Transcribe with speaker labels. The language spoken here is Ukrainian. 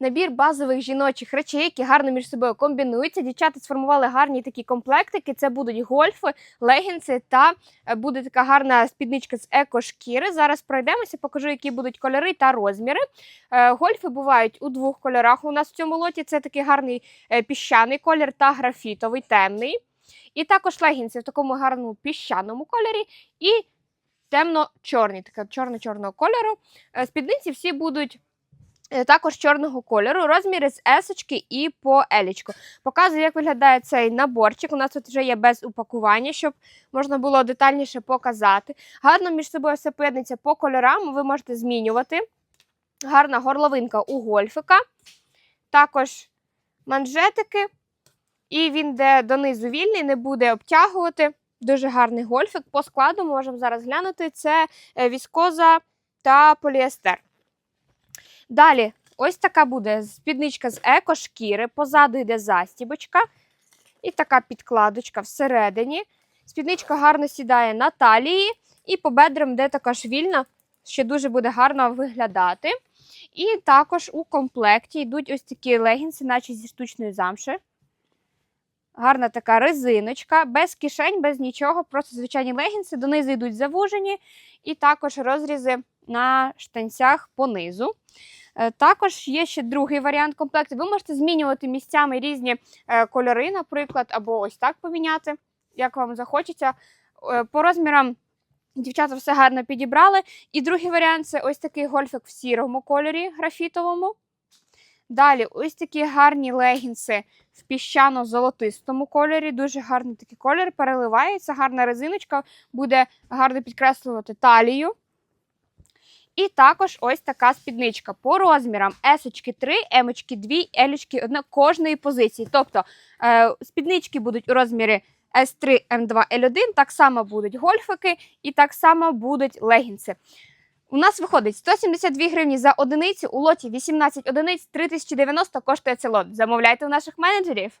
Speaker 1: набір базових жіночих речей, які гарно між собою комбінуються. Дівчата сформували гарні такі комплектики. Це будуть гольфи, легінси та е, буде така гарна спідничка з екошкіри. Зараз пройдемося, покажу, які будуть кольори та розміри. Е, Гольфи бувають у двох кольорах. У нас в цьому лоті це такий гарний е, піщаний колір та графітовий темний. І також легінси в такому гарному піщаному кольорі і темно-чорний, така чорно-чорного кольору. Спідниці всі будуть. Е, Також чорного кольору, розміри з есочки і по елічку. Показую, як виглядає цей наборчик. У нас тут вже є без упакування, щоб можна було детальніше показати. Гарно між собою все поєднується по кольорам, ви можете змінювати. Гарна горловинка у гольфика. Також манжетики. І він де донизу вільний, не буде обтягувати. Дуже гарний гольфик. По складу можемо зараз глянути. Це е, віскоза та поліестер. Далі, ось така буде спідничка з екошкіри. Позаду йде застібочка. І така підкладочка всередині. Спідничка гарно сідає на талії, і по бедрам де також вільна, ще дуже буде гарно виглядати. І також у комплекті йдуть ось такі легінси, наче зі штучної замши. Гарна така резиночка, без кишень, без нічого, просто звичайні легінси, донизу йдуть завужені, і також розрізи на штанцях понизу. Е, Також є ще другий варіант комплекту. Ви можете змінювати місцями різні е, кольори, наприклад, або ось так поміняти, як вам захочеться. Е, По розмірам дівчата все гарно підібрали. І другий варіант це ось такий гольфик в сірому кольорі графітовому. Далі, ось такі гарні легінси в піщано-золотистому кольорі. Дуже гарний такий колір, переливається, гарна резиночка, буде гарно підкреслювати талію. І також ось така спідничка по розмірам S 3, M 2, L 1 кожної позиції. Тобто е, спіднички будуть у розмірі S3, M2, L1, так само будуть гольфики і так само будуть легінси. У нас виходить 172 гривні за одиницю, у лоті 18 одиниць, 3090 коштує цей лот. Замовляйте у наших менеджерів.